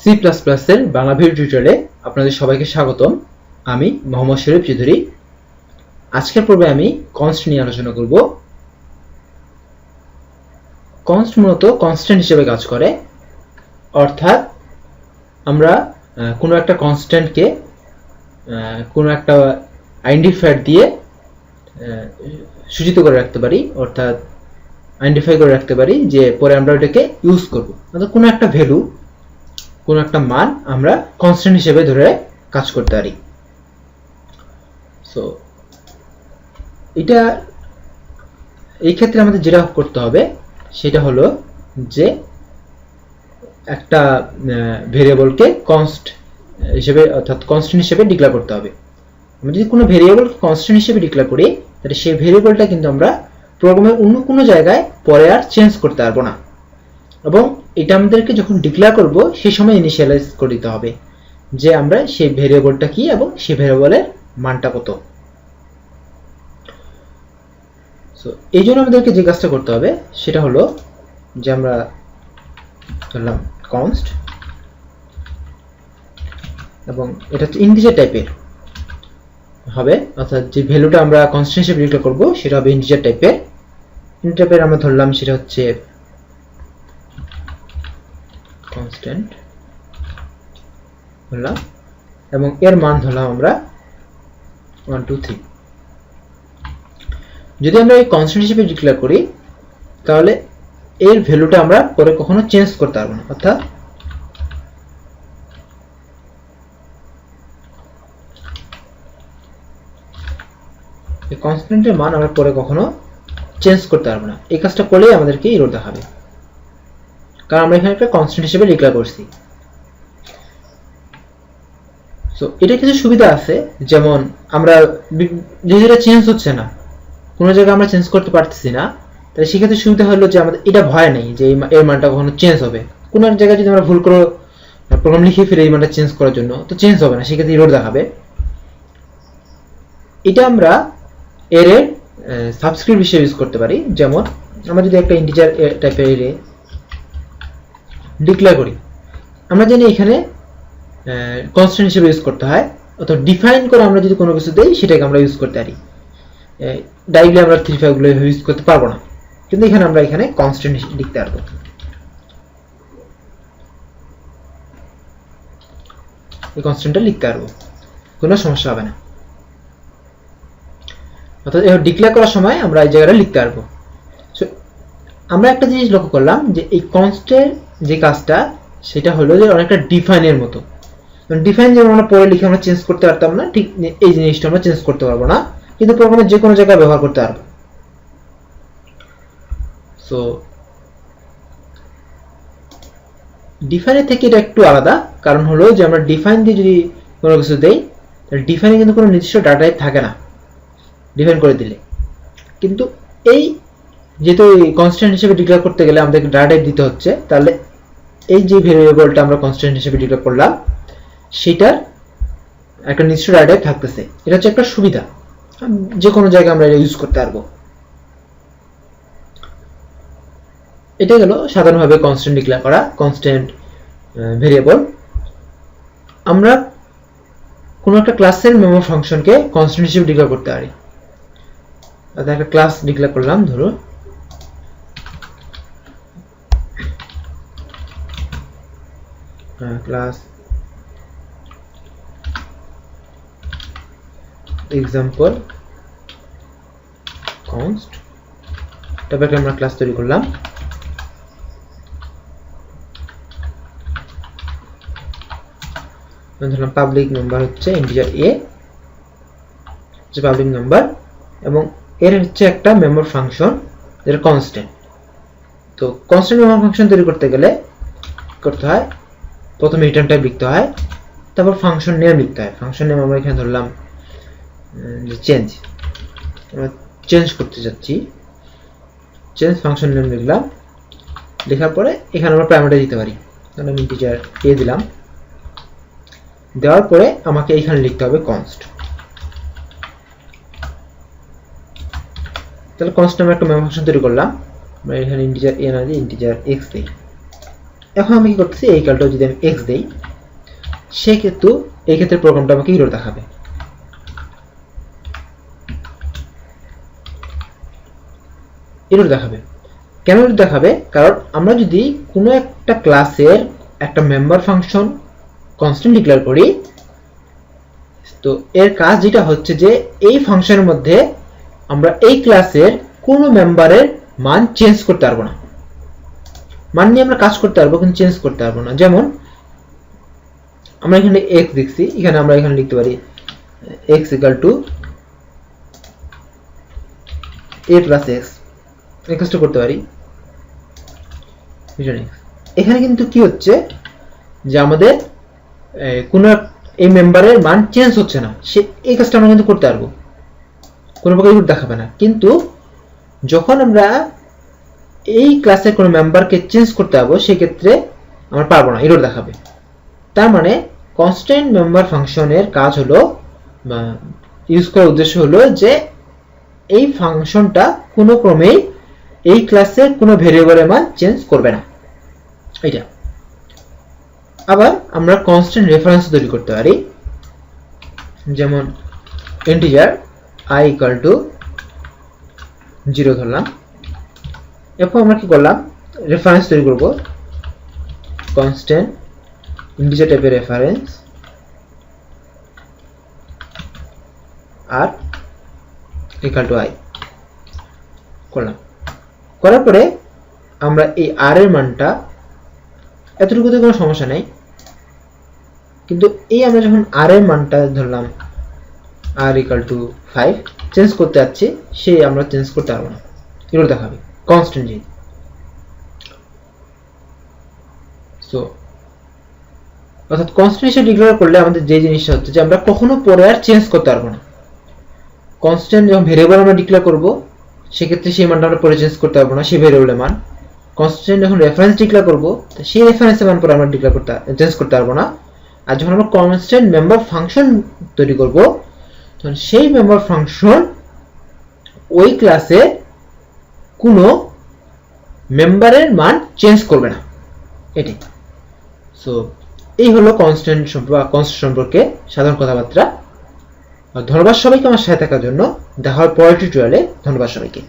C plus প্লাসের Bangla video টিউটোরিয়ালে আপনাদের সবাইকে স্বাগতম। আমি মোহাম্মদ শরীফ চৌধুরী। আজকের পর্বে আমি কনস্ট নিয়ে আলোচনা করব। কনস্ট মূলত কনস্ট্যান্ট হিসেবে কাজ করে। অর্থাৎ আমরা কোনো একটা কনস্ট্যান্টকে কোনো একটা আইডেন্টিফায়ার দিয়ে সূচিত করে রাখতে পারি। অর্থাৎ আইডেন্টিফাই করে রাখতে পারি যে পরে আমরা ওটাকে ইউজ করব। অর্থাৎ কোনো একটা ভ্যালু কোনো একটা মান আমরা কনস্ট্যান্ট হিসেবে ধরে কাজ করতে পারি। সো এটা এই ক্ষেত্রে আমাদের যেটা করতে হবে, সেটা হলো যে একটা ভেরিয়েবলকে কনস্ট হিসেবে, অর্থাৎ কনস্ট্যান্ট হিসেবে ডিক্লেয়ার করতে হবে। আমরা যদি কোনো ভেরিয়েবল কনস্ট্যান্ট হিসেবে ডিক্লেয়ার করি, তাহলে সেই ভেরিয়েবলটা কিন্তু আমরা প্রোগ্রামের অন্য কোনো জায়গায় পরে আর চেঞ্জ করতে পারব না। এবং এটা আমাদেরকে যখন ডিক্লেয়ার করব, সেই সময় ইনিশিয়ালাইজ করে দিতে হবে যে আমরা সেই ভেরিয়েবলটা কি এবং সেই ভেরিয়েবলের মানটা কত। সো এই জন্য আমাদেরকে যে কাজটা করতে হবে, সেটা হলো যে আমরা ধরলাম কনস্ট এবং এটা হচ্ছে ইন্টিজার টাইপের হবে, অর্থাৎ যে ভ্যালুটা আমরা কনস্ট্যান্ট হিসেবে ডিক্লেয়ার করব, সেটা হবে ইন্টিজার টাইপের ইন্টিজার টাইপের আমরা ধরলাম, সেটা হচ্ছে কনস্ট্যান্ট ধরলাম এবং এর মান ধরলাম আমরা ওয়ান টু থ্রি যদি আমরা এই কনস্ট্যান্ট হিসেবে ডিক্লেয়ার করি, তাহলে এর ভ্যালুটা আমরা পরে কখনো চেঞ্জ করতে পারব না। অর্থাৎ এই কনস্ট্যান্টের মান আমরা পরে কখনো চেঞ্জ করতে পারব না। এই কাজটা করলেই আমাদেরকে এরর দেখাবে। কারণ আমরা এখানে একটা কনস্ট্যান্ট হিসেবে ডিক্লেয়ার করছি। সো এটা কিছু সুবিধা আছে, যেমন আমরা যদি এটা চেঞ্জ হচ্ছে না, কোনো জায়গায় আমরা চেঞ্জ করতে পারতেছি না তাহলে সেক্ষেত্রে সুবিধা হলো যে আমাদের এটা ভয় নেই যে এর মানটা কখনো চেঞ্জ হবে। কোনো এক জায়গায় যদি আমরা ভুল করে প্রোগ্রাম লিখে ফিরে এই মানটা চেঞ্জ করার জন্য, তো চেঞ্জ হবে না, সেক্ষেত্রে এরর দেখাবে। এটা আমরা এর সাবস্ক্রিপ্ট হিসেবে ইউজ করতে পারি, যেমন আমরা যদি একটা ইন্টিজার টাইপের এরে ডিক্লেয়ার করি। আমরা জানি এখানে কনস্ট্যান্ট হিসেবে ইউজ করতে হয় অথবা ডিফাইন করে আমরা যদি কোনো কিছু দেই, সেটাকে আমরা ইউজ করতে পারি। ডাইভলি আমরা থ্রি ফাইভগুলো ইউজ করতে পারব না। কিন্তু এখানে আমরা এখানে কনস্ট্যান্ট লিখতে পারব এই কনস্ট্যান্টটা লিখতে পারব কোনো সমস্যা হবে না। অর্থাৎ এবার ডিক্লেয়ার করার সময় আমরা এই জায়গাটা লিখতে পারব। আমরা একটা জিনিস লক্ষ্য করলাম যে এই কনস্টের যে কাজটা, সেটা হলো যে অনেকটা ডিফাইনের মতো। ডিফাইন যেমন আমরা পরে লিখে আমরা চেঞ্জ করতে পারতাম না, ঠিক এই জিনিসটা আমরা চেঞ্জ করতে পারব না, কিন্তু প্রোগ্রামের যে কোনো জায়গায় ব্যবহার করতে পারব। সো ডিফাইনের থেকে এটা একটু আলাদা, কারণ হলো যে আমরা ডিফাইন দিয়ে যদি কোনো কিছু দেই, তাহলে ডিফাইনে কিন্তু কোনো নির্দিষ্ট ডাটাই থাকে না ডিফাইন করে দিলে। কিন্তু এই যেহেতু কনস্ট্যান্ট হিসেবে ডিক্লেয়ার করতে গেলে আমাদেরকে ডাটা দিতে হচ্ছে, তাহলে এই যে ভেরিয়েবলটা আমরা কনস্ট্যান্ট হিসেবে ডিক্লেয়ার করলাম, সেটার একটা নির্দিষ্ট ডাটা থাকতেছে। এটা হচ্ছে একটা সুবিধা। যে কোনো জায়গায় আমরা এটা ইউজ করতে পারব। এটা গেল সাধারণভাবে কনস্ট্যান্ট ডিক্লেয়ার করা কনস্ট্যান্ট ভেরিয়েবল আমরা কোনো একটা ক্লাসের মেমো ফাংশনকে কনস্ট্যান্ট হিসেবে ডিক্লেয়ার করতে পারি। একটা ক্লাস ডিক্লেয়ার করলাম, ধরো। ক্লাস এক্সাম্পল কনস্ট তারপরে আমরা ক্লাস তৈরি করলাম। ধরলাম পাবলিক নাম্বার হচ্ছে ইন্টিজার এ যে পাবলিক নাম্বার এবং এর হচ্ছে একটা মেমোর ফাংশন যেটা কনস্ট্যান্ট তো কনস্ট্যান্ট মেমোর ফাংশন তৈরি করতে গেলে করতে হয়? প্রথমে রিটার্ন টাইপ লিখতে হয়, তারপর ফাংশন নেম লিখতে হয়। ফাংশন নেম আমরা এখানে ধরলাম যে চেঞ্জ আমরা চেঞ্জ করতে যাচ্ছি। চেঞ্জ ফাংশন নেম লিখলাম। লেখার পরে এখানে আমরা প্যারামিটার দিতে পারি। তাহলে আমি ইন্টিজার এ দিলাম। দেওয়ার পরে আমাকে এখানে লিখতে হবে কনস্ট তাহলে কনস্ট নামে একটা মেমো ফাংশন তৈরি করলাম। আমরা এখানে ইন্টিজার এ না দিয়ে ইন্টিজার এক্স দিই। এখন আমি কি করতেছি? এই কালটা যদি আমি এক্স দেই, সেক্ষেত্রে এই ক্ষেত্রে প্রোগ্রামটা আমাকে ইরোর দেখাবে? এরর দেখাবে। কেন এরর দেখাবে? কারণ আমরা যদি কোনো একটা ক্লাসের একটা মেম্বার ফাংশন কনস্ট্যান্ট ডিক্লেয়ার করি, তো এর কাজ যেটা হচ্ছে যে এই ফাংশনের মধ্যে আমরা এই ক্লাসের কোনো মেম্বারের মান চেঞ্জ করতে পারব না। মান নিয়ে আমরা কাজ করতে পারব, কিন্তু চেঞ্জ করতে পারব না। যেমন, আমরা এখানে এক্স লিখছি এখানে আমরা এখানে লিখতে পারি x equal to a plus x এই কাজটা করতে পারি। এখানে কিন্তু কি হচ্ছে? যে আমাদের কোনো এই মেম্বারের মান চেঞ্জ হচ্ছে না। সে, এই কাজটা আমরা কিন্তু করতে পারব। কোনো প্রকার দেখাবে না। কিন্তু, যখন আমরা এই ক্লাসের কোনো মেম্বারকে চেঞ্জ করতে পারব সেক্ষেত্রে আমরা পারব না এরর দেখাবে। তার মানে কনস্ট্যান্ট মেম্বার ফাংশনের কাজ হলো ইউজ করার উদ্দেশ্য হলো যে, এই ফাংশনটা কোনো ক্রমেই এই ক্লাসের কোনো ভেরিয়েবলের মান চেঞ্জ করবে না। এটা আবার আমরা কনস্ট্যান্ট রেফারেন্স তৈরি করতে পারি। যেমন integer i equal to zero ধরলাম। এরপর আমরা কি করলাম? রেফারেন্স তৈরি করব। কনস্ট্যান্ট ইন্টিজার টাইপের reference r equal to i করলাম। করার পরে আমরা এই আর এর মানটা এতটুকুতে কোনো সমস্যা নেই। কিন্তু এই আমরা যখন আর এর মানটা ধরলাম r equal to five change করতে যাচ্ছি, সেই আমরা চেঞ্জ করতে পারব না। এগুলো দেখাবে। যেহেতু সো অর্থাৎ কনস্ট্যান্ট হিসেবে ডিক্লেয়ার করলে আমাদের যে জিনিসটা হচ্ছে যে আমরা কখনো পরে আর চেঞ্জ করতে পারব না। কনস্ট্যান্ট যখন ভেরিয়েবল আমরা ডিক্লেয়ার করব, সেক্ষেত্রে সেই মানটা আমরা পরে চেঞ্জ করতে পারব না, সেই ভেরিয়েবলের মান। কনস্ট্যান্ট যখন রেফারেন্স ডিক্লেয়ার করব সেই রেফারেন্সের মান পরে আমরা ডিক্লেয়ার করতে চেঞ্জ করতে পারব না। আর যখন আমরা কনস্ট্যান্ট মেম্বার ফাংশন তৈরি করব, তখন সেই মেম্বার ফাংশন ওই ক্লাসে কোনো মেম্বারের মান চেঞ্জ করবে না। এটি সো এই হলো কনস্ট্যান্ট বা কনস্ট্যান্ট সম্পর্কে সাধারণ কথাবার্তা। ধন্যবাদ সবাইকে আমার সাথে থাকার জন্য। দেখা হয় পরের টিউটোরিয়ালে ধন্যবাদ সবাইকে।